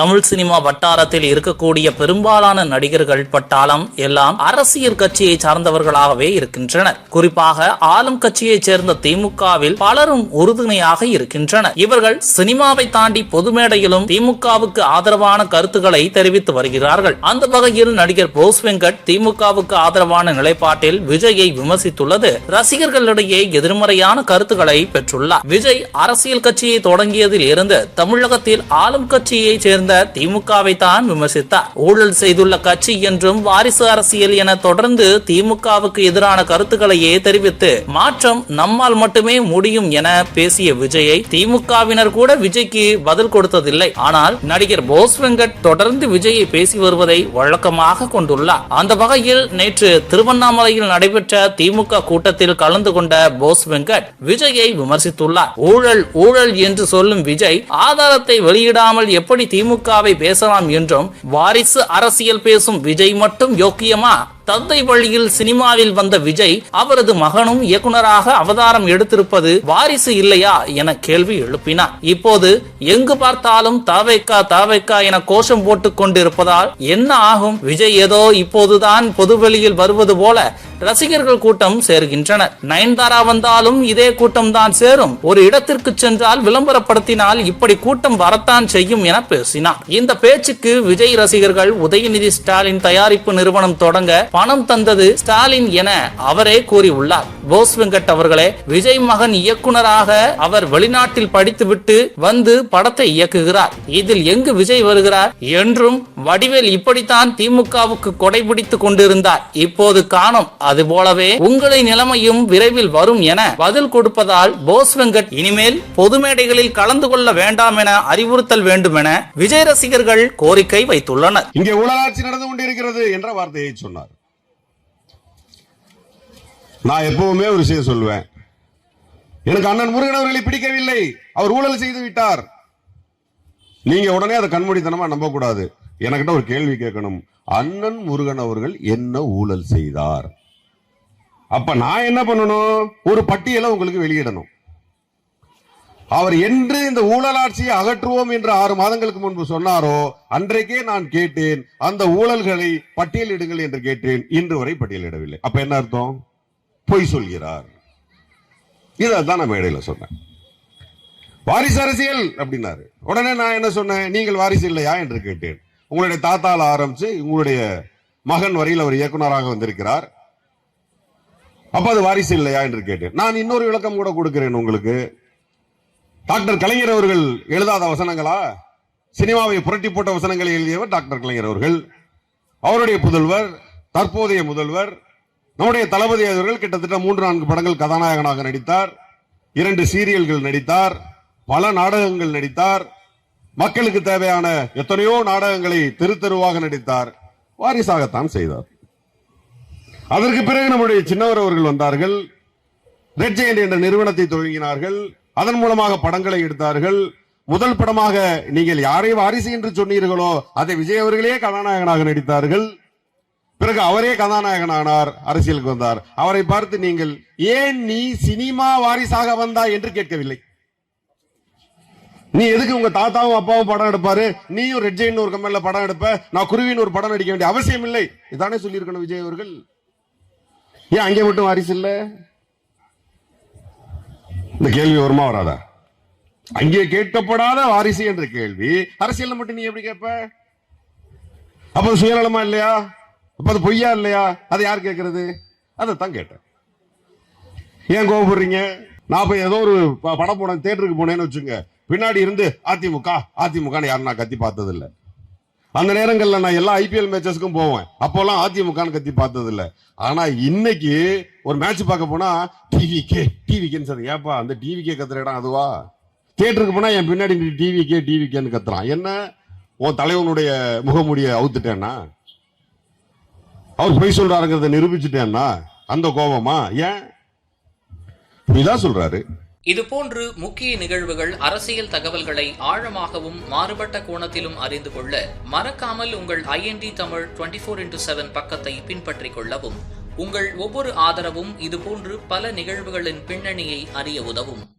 Tamil cinema வட்டாரத்தில் இருக்கக்கூடிய பெரும்பாலான நடிகர்கள் பட்டாளம் எல்லாம் அரசியல் கட்சியை சார்ந்தவர்களாகவே இருக்கின்றனர். குறிப்பாக ஆளும் கட்சியைச் சேர்ந்த திமுகவில் பலரும் உறுதுணையாக இருக்கின்றனர். இவர்கள் சினிமாவை தாண்டி பொது மேடையிலும் திமுகவுக்கு ஆதரவான கருத்துக்களை தெரிவித்து வருகிறார்கள். அந்த வகையில் நடிகர் போஸ் வெங்கட் திமுகவுக்கு ஆதரவான நிலைப்பாட்டில் விஜயை விமர்சித்துள்ளது. ரசிகர்களிடையே எதிர்மறையான கருத்துக்களை பெற்றுள்ளார். விஜய் அரசியல் கட்சியை தொடங்கியதில் இருந்து தமிழகத்தில் ஆளும் கட்சியை சேர்ந்த திமுகவை தான் விமர்சித்தார். ஊழல் செய்துள்ள கட்சி என்றும் வாரிசு அரசியல் என தொடர்ந்து திமுகவுக்கு எதிரான கருத்துக்களையே தெரிவித்து மாற்றம் நம்மால் மட்டுமே முடியும் என பேசிய விஜயை திமுகவினர் கூட விஜய்க்கு பதில் கொடுத்ததில்லை. ஆனால் நடிகர் போஸ் வெங்கட் தொடர்ந்து விஜயை பேசி வருவதை வழக்கமாக கொண்டுள்ளார். அந்த வகையில் நேற்று திருவண்ணாமலையில் நடைபெற்ற திமுக கூட்டத்தில் கலந்து கொண்ட போஸ் வெங்கட் விஜயை விமர்சித்துள்ளார். ஊழல் ஊழல் என்று சொல்லும் விஜய் ஆதாரத்தை வெளியிடாமல் எப்படி திமுக திமுகவை பேசலாம் என்றும் வாரிசு அரசியல் பேசும் விஜய் மட்டும் யோக்கியமா? தந்தை வழியில் சினிமாவில் வந்த விஜய் அவரது மகனும் இயக்குனராக அவதாரம் எடுத்திருப்பது வாரிசு இல்லையா என கேள்வி எழுப்பினார். இப்போது எங்கு பார்த்தாலும் தாவைக்கா தாவைக்கா என கோஷம் போட்டுக் கொண்டிருப்பதால் என்ன ஆகும்? விஜய் ஏதோ இப்போதுதான் பொதுவெளியில் வருவது போல ரசிகர்கள் கூட்டம் சேர்கின்றனர். நயன்தாரா வந்தாலும் இதே கூட்டம் தான் சேரும். ஒரு இடத்திற்கு சென்றால் விளம்பரப்படுத்தினால் இப்படி கூட்டம் வரத்தான் செய்யும் என பேசினார். இந்த பேச்சுக்கு விஜய் ரசிகர்கள் உதயநிதி ஸ்டாலின் தயாரிப்பு நிறுவனம் தொடங்க பணம் தந்தது ஸ்டாலின் என அவரே கூறியுள்ளார். போஸ் வெங்கட் அவர்களே விஜய் மகன் இயக்குனராக அவர் வெளிநாட்டில் படித்துவிட்டு வந்து படத்தை இயக்குகிறார். இதில் எங்கு விஜய் வருகிறார் என்றும் வடிவேல் இப்படித்தான் திமுகவுக்கு கொடைபிடித்துக் கொண்டிருந்தார். இப்போது காணும் அதுபோலவே உங்களை நிலைமையும் விரைவில் வரும் என பதில் கொடுப்பதால் போஸ் வெங்கட் இனிமேல் பொது மேடைகளில் கலந்து கொள்ள வேண்டாம் என அறிவுறுத்தல் வேண்டும் என விஜய் ரசிகர்கள் கோரிக்கை வைத்துள்ளனர். இங்கே ஊழலாட்சி நடந்து கொண்டிருக்கிறது என்ற வார்த்தையை சொன்னார். நான் எப்பவுமே ஒரு விஷயம் சொல்லுவேன். எனக்கு அண்ணன் முருகன் அவர்களை பிடிக்கவில்லை. அவர் ஊழல் செய்து விட்டார். நீங்க உடனே அதை கண்மூடித்தனமா நம்ப கூடாது எனக்கிட்ட ஒரு கேள்வி கேட்கணும். அண்ணன் முருகன் அவர்கள் என்ன ஊழல் செய்தார்? அப்ப நான் என்ன பண்ணணும்? ஒரு பட்டியலை உங்களுக்கு வெளியிடணும். அவர் என்று இந்த ஊழலாட்சியை அகற்றுவோம் என்று ஆறு மாதங்களுக்கு முன்பு சொன்னாரோ அன்றைக்கே நான் கேட்டேன் அந்த ஊழல்களை பட்டியலிடுங்கள் என்று கேட்டேன். இன்று வரை பட்டியலிடவில்லை. அப்ப என்ன அர்த்தம்? பொய் சொல்கிறார். இதான் நான் மேடையில் சொன்னேன். வாரிசு அரசியல் அப்படின்னாரு. உடனே நான் என்ன சொன்னேன்? நீங்கள் வாரிசு இல்லையா? என்று கேட்டேன். உங்களுடைய தாத்தால ஆரம்பிச்சு உங்களுடைய மகன் வரையில் அவர் இயக்குனராக வந்திருக்கிறார். அப்ப அது வாரிசு இல்லையா? என்று கேட்டேன். நான் இன்னொரு விளக்கம் கூட கொடுக்கிறேன் உங்களுக்கு. டாக்டர் கலைஞர் அவர்கள் எழுதாத வசனங்களா? சினிமாவை புரட்டி போட்ட வசனங்களை எழுதியவர் டாக்டர் கலைஞர் அவர்கள். அவருடைய புதல்வர் தற்போதைய முதல்வர் நம்முடைய தளபதி அவர்கள் கிட்டத்தட்ட மூன்று நான்கு படங்கள் கதாநாயகனாக நடித்தார். இரண்டு சீரியல்கள் நடித்தார். பல நாடகங்கள் நடித்தார். மக்களுக்கு தேவையான எத்தனையோ நாடகங்களை தெரு தெருவாக நடித்தார். வாரிசாகத்தான் செய்தார். அதற்கு பிறகு நம்முடைய சின்னவர் அவர்கள் வந்தார்கள். ரெட் ஜெயண்ட் என்ற நிறுவனத்தை துவங்கினார்கள். அதன் மூலமாக படங்களை எடுத்தார்கள். முதல் படமாக நீங்கள் யாரை வாரிசு என்று சொன்னீர்களோ அதை விஜய் அவர்களே கதாநாயகனாக நடித்தார்கள். பிறகு அவரே கதாநாயகனானார் அரசியலுக்கு வந்தார். அவரை பார்த்து நீங்கள் ஏன் நீ சினிமா வாரிசாக வந்தா? என்று கேட்கவில்லை. நீ எதுக்கு உங்க தாத்தாவும் அப்பாவும் படம் எடுப்பாரு? நீயும் ரெட் ஜெயின் ஒரு கம்பெனில படம் எடுப்ப. நான் குருவின் ஒரு படம் நடிக்க வேண்டிய அவசியம் இல்லை. இதானே சொல்லியிருக்கணும் விஜய் அவர்கள். ஏன் அங்கே மட்டும் வாரிசு இல்ல? இந்த கேள்வி வருமா வராதா? அங்கே கேட்கப்படாத வாரிசு என்ற கேள்வி. அரசியல் மட்டும் நீ எப்படி கேட்ப? அப்ப சுயநலமா இல்லையா? அப்ப அது பொய்யா இல்லையா? அதை யார் கேட்கறது? அதைத்தான் கேட்டேன். ஏன் கோவப்படுறீங்க? நான் போய் ஏதோ ஒரு ப- படம் போனேன் தேட்டருக்கு போனேன்னு வச்சுங்க. பின்னாடி இருந்து அதிமுக அதிமுகன்னு யாரும் நான் கத்தி பார்த்தது இல்லை அந்த நேரங்களில் நான் எல்லா ஐபிஎல் மேட்சஸ்க்கும் போவேன். அப்போல்லாம் அதிமுகன்னு கத்தி பார்த்தது இல்லை ஆனா இன்னைக்கு ஒரு மேட்ச் பார்க்க போனா டிவி கே டிவி கேன்னு சொல்றேன் ஏப்பா அந்த டிவி கே கத்துற இடம் அதுவா? தேட்டருக்கு போனா என் பின்னாடி டிவி கே டிவி கேன்னு கத்துறான். என்ன? உன் தலைவனுடைய முகமூடிய அவுத்துட்டேன்னா? அவர் பொய் சொல்றாருங்கிறத நிரூபிச்சுட்டேன்னா அந்த கோபமா? ஏன்? இதான் சொல்றாரு. இதுபோன்று முக்கிய நிகழ்வுகள் அரசியல் தகவல்களை ஆழமாகவும் மாறுபட்ட கோணத்திலும் அறிந்து கொள்ள மறக்காமல் உங்கள் IND Tamil twenty four into seven பக்கத்தை பின்பற்றிக் கொள்ளவும். உங்கள் ஒவ்வொரு ஆதரவும் இதுபோன்று பல நிகழ்வுகளின் பின்னணியை அறிய உதவும்.